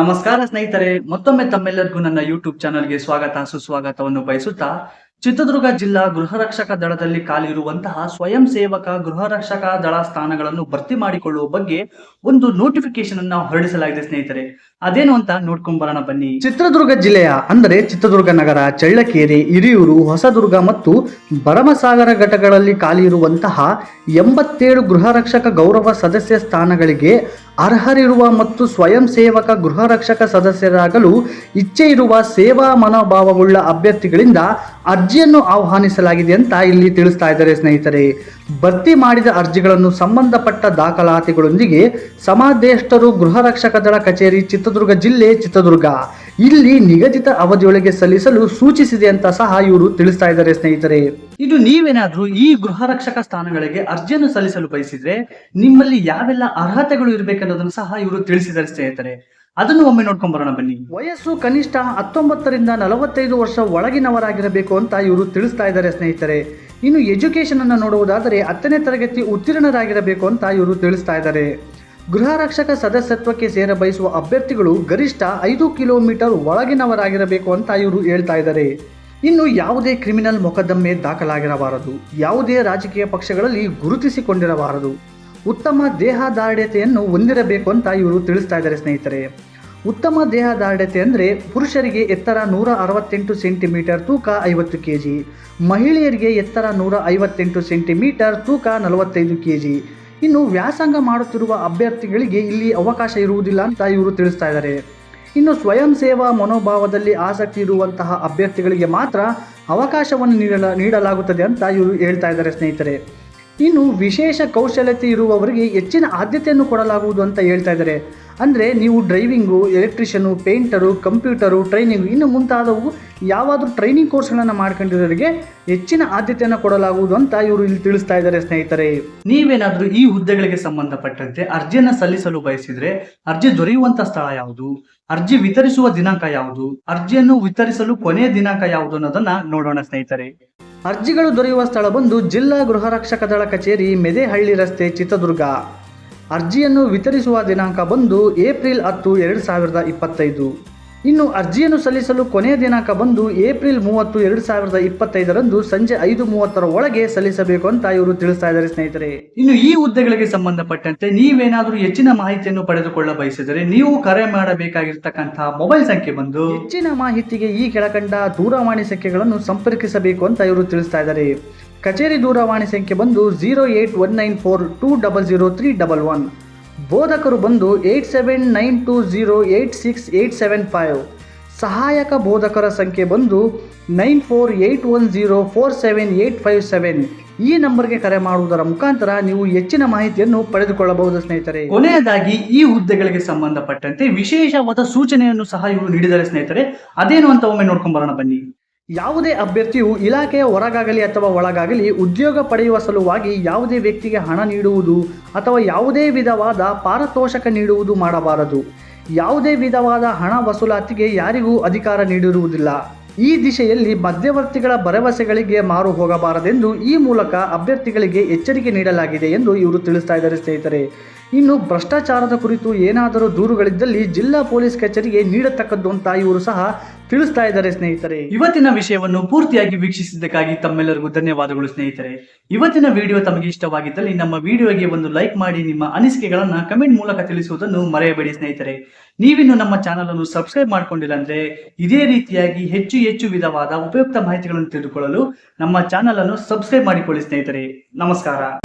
ನಮಸ್ಕಾರ ಸ್ನೇಹಿತರೆ ಮತ್ತೊಮ್ಮೆ ತಮ್ಮೆಲ್ಲರಿಗೂ ನನ್ನ ಯೂಟ್ಯೂಬ್ ಚಾನಲ್ಗೆ ಸ್ವಾಗತ ಸುಸ್ವಾಗತವನ್ನು ಬಯಸುತ್ತಾ ಚಿತ್ರದುರ್ಗ ಜಿಲ್ಲಾ ಗೃಹ ರಕ್ಷಕ ದಳದಲ್ಲಿ ಖಾಲಿರುವಂತಹ ಸ್ವಯಂ ಸೇವಕ ಗೃಹ ರಕ್ಷಕ ದಳ ಸ್ಥಾನಗಳನ್ನು ಭರ್ತಿ ಮಾಡಿಕೊಳ್ಳುವ ಬಗ್ಗೆ ಒಂದು ನೋಟಿಫಿಕೇಶನ್ ಅನ್ನ ಹೊರಡಿಸಲಾಗಿದೆ ಸ್ನೇಹಿತರೆ. ಅದೇನು ಅಂತ ನೋಡ್ಕೊಂಡ್ ಬರೋಣ ಬನ್ನಿ. ಚಿತ್ರದುರ್ಗ ಜಿಲ್ಲೆಯ ಅಂದರೆ ಚಿತ್ರದುರ್ಗ ನಗರ ಚಳ್ಳಕೆರೆ, ಹಿರಿಯೂರು, ಹೊಸದುರ್ಗ ಮತ್ತು ಭರಮಸಾಗರ ಘಟಗಳಲ್ಲಿ ಖಾಲಿ ಇರುವಂತಹ ಎಂಬತ್ತೇಳು ಗೃಹ ರಕ್ಷಕ ಗೌರವ ಸದಸ್ಯ ಸ್ಥಾನಗಳಿಗೆ ಅರ್ಹರಿರುವ ಮತ್ತು ಸ್ವಯಂ ಸೇವಕ ಗೃಹ ರಕ್ಷಕ ಸದಸ್ಯರಾಗಲು ಇಚ್ಛೆ ಇರುವ ಸೇವಾ ಮನೋಭಾವವುಳ್ಳ ಅಭ್ಯರ್ಥಿಗಳಿಂದ ಅರ್ಜಿಯನ್ನು ಆಹ್ವಾನಿಸಲಾಗಿದೆ ಅಂತ ಇಲ್ಲಿ ತಿಳಿಸ್ತಾ ಇದ್ದಾರೆ ಸ್ನೇಹಿತರೆ. ಭರ್ತಿ ಮಾಡಿದ ಅರ್ಜಿಗಳನ್ನು ಸಂಬಂಧಪಟ್ಟ ದಾಖಲಾತಿಗಳೊಂದಿಗೆ ಸಮಾದೇಷ್ಟರು ಗೃಹ ರಕ್ಷಕ ದಳ ಕಚೇರಿ ಚಿತ್ರದುರ್ಗ ಜಿಲ್ಲೆ ಚಿತ್ರದುರ್ಗ. ಇಲ್ಲಿ ನಿಗದಿತ ಅವಧಿಯೊಳಗೆ ಸಲ್ಲಿಸಲು ಸೂಚಿಸಿದೆ ಅಂತ ಸಹ ಇವರು ತಿಳಿಸ್ತಾ ಇದ್ದಾರೆ ಸ್ನೇಹಿತರೆ. ಇದು ನೀವೇನಾದ್ರೂ ಈ ಗೃಹ ರಕ್ಷಕ ಸ್ಥಾನಗಳಿಗೆ ಅರ್ಜಿಯನ್ನು ಸಲ್ಲಿಸಲು ಬಯಸಿದ್ರೆ ನಿಮ್ಮಲ್ಲಿ ಯಾವೆಲ್ಲ ಅರ್ಹತೆಗಳು ಇರಬೇಕನ್ನೋದನ್ನು ಸಹ ಇವರು ತಿಳಿಸಿದ್ದಾರೆ ಸ್ನೇಹಿತರೆ. ಅದನ್ನು ಒಮ್ಮೆ ನೋಡ್ಕೊಂಡ್ ಬರೋಣ ಬನ್ನಿ. ವಯಸ್ಸು ಕನಿಷ್ಠ ಹತ್ತೊಂಬತ್ತರಿಂದ ನಲವತ್ತೈದು ವರ್ಷ ಒಳಗಿನವರಾಗಿರಬೇಕು ಅಂತ ಇವರು ತಿಳಿಸ್ತಾ ಇದ್ದಾರೆ ಸ್ನೇಹಿತರೆ. ಇನ್ನು ಎಜುಕೇಶನ್ ಅನ್ನು ನೋಡುವುದಾದರೆ ಹತ್ತನೇ ತರಗತಿ ಉತ್ತೀರ್ಣರಾಗಿರಬೇಕು ಅಂತ ಇವರು ತಿಳಿಸ್ತಾ ಇದ್ದಾರೆ. ಗೃಹ ರಕ್ಷಕ ಸದಸ್ಯತ್ವಕ್ಕೆ ಸೇರ ಬಯಸುವ ಅಭ್ಯರ್ಥಿಗಳು ಗರಿಷ್ಠ ಐದು ಕಿಲೋಮೀಟರ್ ಒಳಗಿನವರಾಗಿರಬೇಕು ಅಂತ ಇವರು ಹೇಳ್ತಾ ಇದ್ದಾರೆ. ಇನ್ನು ಯಾವುದೇ ಕ್ರಿಮಿನಲ್ ಮೊಕದ್ದಮೆ ದಾಖಲಾಗಿರಬಾರದು. ಯಾವುದೇ ರಾಜಕೀಯ ಪಕ್ಷಗಳಲ್ಲಿ ಗುರುತಿಸಿಕೊಂಡಿರಬಾರದು. ಉತ್ತಮ ದೇಹದಾರ್ಢ್ಯತೆಯನ್ನು ಹೊಂದಿರಬೇಕು ಅಂತ ಇವರು ತಿಳಿಸ್ತಾ ಇದ್ದಾರೆ ಸ್ನೇಹಿತರೆ. ಉತ್ತಮ ದೇಹದಾರ್ಢ್ಯತೆ ಅಂದರೆ ಪುರುಷರಿಗೆ ಎತ್ತರ ನೂರ ಅರವತ್ತೆಂಟು ಸೆಂಟಿಮೀಟರ್ ತೂಕ ಐವತ್ತು ಕೆ ಜಿ ಮಹಿಳೆಯರಿಗೆ ಎತ್ತರ ನೂರ ಐವತ್ತೆಂಟು ಸೆಂಟಿಮೀಟರ್ ತೂಕ ನಲವತ್ತೈದು ಕೆ ಜಿ ಇನ್ನು ವ್ಯಾಸಂಗ ಮಾಡುತ್ತಿರುವ ಅಭ್ಯರ್ಥಿಗಳಿಗೆ ಇಲ್ಲಿ ಅವಕಾಶ ಇರುವುದಿಲ್ಲ ಅಂತ ಇವರು ತಿಳಿಸ್ತಾ ಇದ್ದಾರೆ. ಇನ್ನು ಸ್ವಯಂ ಸೇವಾ ಮನೋಭಾವದಲ್ಲಿ ಆಸಕ್ತಿ ಇರುವಂತಹ ಅಭ್ಯರ್ಥಿಗಳಿಗೆ ಮಾತ್ರ ಅವಕಾಶವನ್ನು ನೀಡಲ, ನೀಡಲಾಗುತ್ತದೆ ಅಂತ ಇವರು ಹೇಳ್ತಾ ಇದ್ದಾರೆ ಸ್ನೇಹಿತರೆ. ಇನ್ನು ವಿಶೇಷ ಕೌಶಲ್ಯತೆ ಇರುವವರಿಗೆ ಹೆಚ್ಚಿನ ಆದ್ಯತೆಯನ್ನು ಕೊಡಲಾಗುವುದು ಅಂತ ಹೇಳ್ತಾ ಇದ್ದಾರೆ. ಅಂದರೆ ನೀವು driving electrician painter computer training ಇನ್ನು ಮುಂತಾದವು ಯಾವಾದರೂ ಟ್ರೈನಿಂಗ್ ಕೋರ್ಸ್ಗಳನ್ನು ಮಾಡ್ಕೊಂಡಿರೋರಿಗೆ ಹೆಚ್ಚಿನ ಆದ್ಯತೆಯನ್ನು ಕೊಡಲಾಗುವುದು ಅಂತ ಇವರು ಇಲ್ಲಿ ತಿಳಿಸ್ತಾ ಇದ್ದಾರೆ ಸ್ನೇಹಿತರೆ. ನೀವೇನಾದರೂ ಈ ಹುದ್ದೆಗಳಿಗೆ ಸಂಬಂಧಪಟ್ಟಂತೆ ಅರ್ಜಿಯನ್ನು ಸಲ್ಲಿಸಲು ಬಯಸಿದರೆ ಅರ್ಜಿ ದೊರೆಯುವಂಥ ಸ್ಥಳ ಯಾವುದು? ಅರ್ಜಿ ವಿತರಿಸುವ ದಿನಾಂಕ ಯಾವುದು? ಅರ್ಜಿಯನ್ನು ವಿತರಿಸಲು ಕೊನೆಯ ದಿನಾಂಕ ಯಾವುದು ಅನ್ನೋದನ್ನ ನೋಡೋಣ ಸ್ನೇಹಿತರೆ. ಅರ್ಜಿಗಳು ದೊರೆಯುವ ಸ್ಥಳ ಬಂದು ಜಿಲ್ಲಾ ಗೃಹ ರಕ್ಷಕ ದಳ ಕಚೇರಿ ಮೆದೆಹಳ್ಳಿ ರಸ್ತೆ ಚಿತ್ರದುರ್ಗ. ಅರ್ಜಿಯನ್ನು ವಿತರಿಸುವ ದಿನಾಂಕ ಬಂದು ಏಪ್ರಿಲ್ ಹತ್ತು, ಎರಡು ಸಾವಿರದ ಇಪ್ಪತ್ತೈದು. ಇನ್ನು ಅರ್ಜಿಯನ್ನು ಸಲ್ಲಿಸಲು ಕೊನೆಯ ದಿನಾಂಕ ಬಂದು ಏಪ್ರಿಲ್ ಮೂವತ್ತು, ಎರಡು ಸಾವಿರದ ಇಪ್ಪತ್ತೈದರಂದು ಸಂಜೆ ಐದು ಮೂವತ್ತರ ಒಳಗೆ ಸಲ್ಲಿಸಬೇಕು ಅಂತ ಇವರು ತಿಳಿಸ್ತಾ ಇದ್ದಾರೆ ಸ್ನೇಹಿತರೆ. ಇನ್ನು ಈ ಹುದ್ದೆಗಳಿಗೆ ಸಂಬಂಧಪಟ್ಟಂತೆ ನೀವೇನಾದರೂ ಹೆಚ್ಚಿನ ಮಾಹಿತಿಯನ್ನು ಪಡೆದುಕೊಳ್ಳ ಬಯಸಿದರೆ ನೀವು ಕರೆ ಮಾಡಬೇಕಾಗಿರ್ತಕ್ಕಂತಹ ಮೊಬೈಲ್ ಸಂಖ್ಯೆ ಬಂದು ಹೆಚ್ಚಿನ ಮಾಹಿತಿಗೆ ಈ ಕೆಳಕಂಡ ದೂರವಾಣಿ ಸಂಖ್ಯೆಗಳನ್ನು ಸಂಪರ್ಕಿಸಬೇಕು ಅಂತ ಇವರು ತಿಳಿಸ್ತಾ ಇದ್ದಾರೆ. ಕಚೇರಿ ದೂರವಾಣಿ ಸಂಖ್ಯೆ ಬಂದು zero eight one nine four two double zero three double one. ಬೋಧಕರು ಬಂದು eight seven nine two zero eight six eight seven five. ಸಹಾಯಕ ಬೋಧಕರ ಸಂಖ್ಯೆ ಬಂದು nine four eight one zero four seven eight five seven. ಈ ನಂಬರ್ಗೆ ಕರೆ ಮಾಡುವುದರ ಮುಖಾಂತರ ನೀವು ಹೆಚ್ಚಿನ ಮಾಹಿತಿಯನ್ನು ಪಡೆದುಕೊಳ್ಳಬಹುದು, ಸ್ನೇಹಿತರೆ. ಕೊನೆಯದಾಗಿ ಈ ಹುದ್ದೆಗಳಿಗೆ ಸಂಬಂಧಪಟ್ಟಂತೆ ವಿಶೇಷವಾದ ಸೂಚನೆಯನ್ನು ಸಹ ಇವರು ನೀಡಿದ್ದಾರೆ, ಸ್ನೇಹಿತರೆ. ಅದೇನು ಅಂತ ಒಮ್ಮೆ ನೋಡ್ಕೊಂಡ್ ಬರೋಣ ಬನ್ನಿ. ಯಾವುದೇ ಅಭ್ಯರ್ಥಿಯು ಇಲಾಖೆಯ ಹೊರಗಾಗಲಿ ಅಥವಾ ಒಳಗಾಗಲಿ ಉದ್ಯೋಗ ಪಡೆಯುವ ಸಲುವಾಗಿ ಯಾವುದೇ ವ್ಯಕ್ತಿಗೆ ಹಣ ನೀಡುವುದು ಅಥವಾ ಯಾವುದೇ ವಿಧವಾದ ಪಾರತೋಷಕ ನೀಡುವುದು ಮಾಡಬಾರದು. ಯಾವುದೇ ವಿಧವಾದ ಹಣ ವಸೂಲಾತಿಗೆ ಯಾರಿಗೂ ಅಧಿಕಾರ ನೀಡಿರುವುದಿಲ್ಲ. ಈ ದಿಶೆಯಲ್ಲಿ ಮಧ್ಯವರ್ತಿಗಳ ಭರವಸೆಗಳಿಗೆ ಮಾರು ಹೋಗಬಾರದೆಂದು ಈ ಮೂಲಕ ಅಭ್ಯರ್ಥಿಗಳಿಗೆ ಎಚ್ಚರಿಕೆ ನೀಡಲಾಗಿದೆ ಎಂದು ಇವರು ತಿಳಿಸ್ತಾ ಇದ್ದಾರೆ ಸ್ನೇಹಿತರೆ. ಇನ್ನು ಭ್ರಷ್ಟಾಚಾರದ ಕುರಿತು ಏನಾದರೂ ದೂರುಗಳಿದ್ದಲ್ಲಿ ಜಿಲ್ಲಾ ಪೊಲೀಸ್ ಕಚೇರಿಗೆ ನೀಡತಕ್ಕದ್ದು ಅಂತ ಇವರು ಸಹ ತಿಳಿಸ್ತಾ ಇದ್ದಾರೆ ಸ್ನೇಹಿತರೆ. ಇವತ್ತಿನ ವಿಷಯವನ್ನು ಪೂರ್ತಿಯಾಗಿ ವೀಕ್ಷಿಸಿದ್ದಕ್ಕಾಗಿ ತಮ್ಮೆಲ್ಲರಿಗೂ ಧನ್ಯವಾದಗಳು ಸ್ನೇಹಿತರೆ. ಇವತ್ತಿನ ವಿಡಿಯೋ ತಮಗೆ ಇಷ್ಟವಾಗಿದ್ದಲ್ಲಿ ನಮ್ಮ ವಿಡಿಯೋಗೆ ಒಂದು ಲೈಕ್ ಮಾಡಿ, ನಿಮ್ಮ ಅನಿಸಿಕೆಗಳನ್ನ ಕಮೆಂಟ್ ಮೂಲಕ ತಿಳಿಸುವುದನ್ನು ಮರೆಯಬೇಡಿ ಸ್ನೇಹಿತರೆ. ನೀವಿನ್ನು ನಮ್ಮ ಚಾನಲ್ ಅನ್ನು ಸಬ್ಸ್ಕ್ರೈಬ್ ಮಾಡಿಕೊಂಡಿಲ್ಲ ಅಂದ್ರೆ ಇದೇ ರೀತಿಯಾಗಿ ಹೆಚ್ಚು ಹೆಚ್ಚು ವಿಧವಾದ ಉಪಯುಕ್ತ ಮಾಹಿತಿಗಳನ್ನು ತಿಳಿದುಕೊಳ್ಳಲು ನಮ್ಮ ಚಾನಲ್ ಅನ್ನು ಸಬ್ಸ್ಕ್ರೈಬ್ ಮಾಡಿಕೊಳ್ಳಿ ಸ್ನೇಹಿತರೆ. ನಮಸ್ಕಾರ.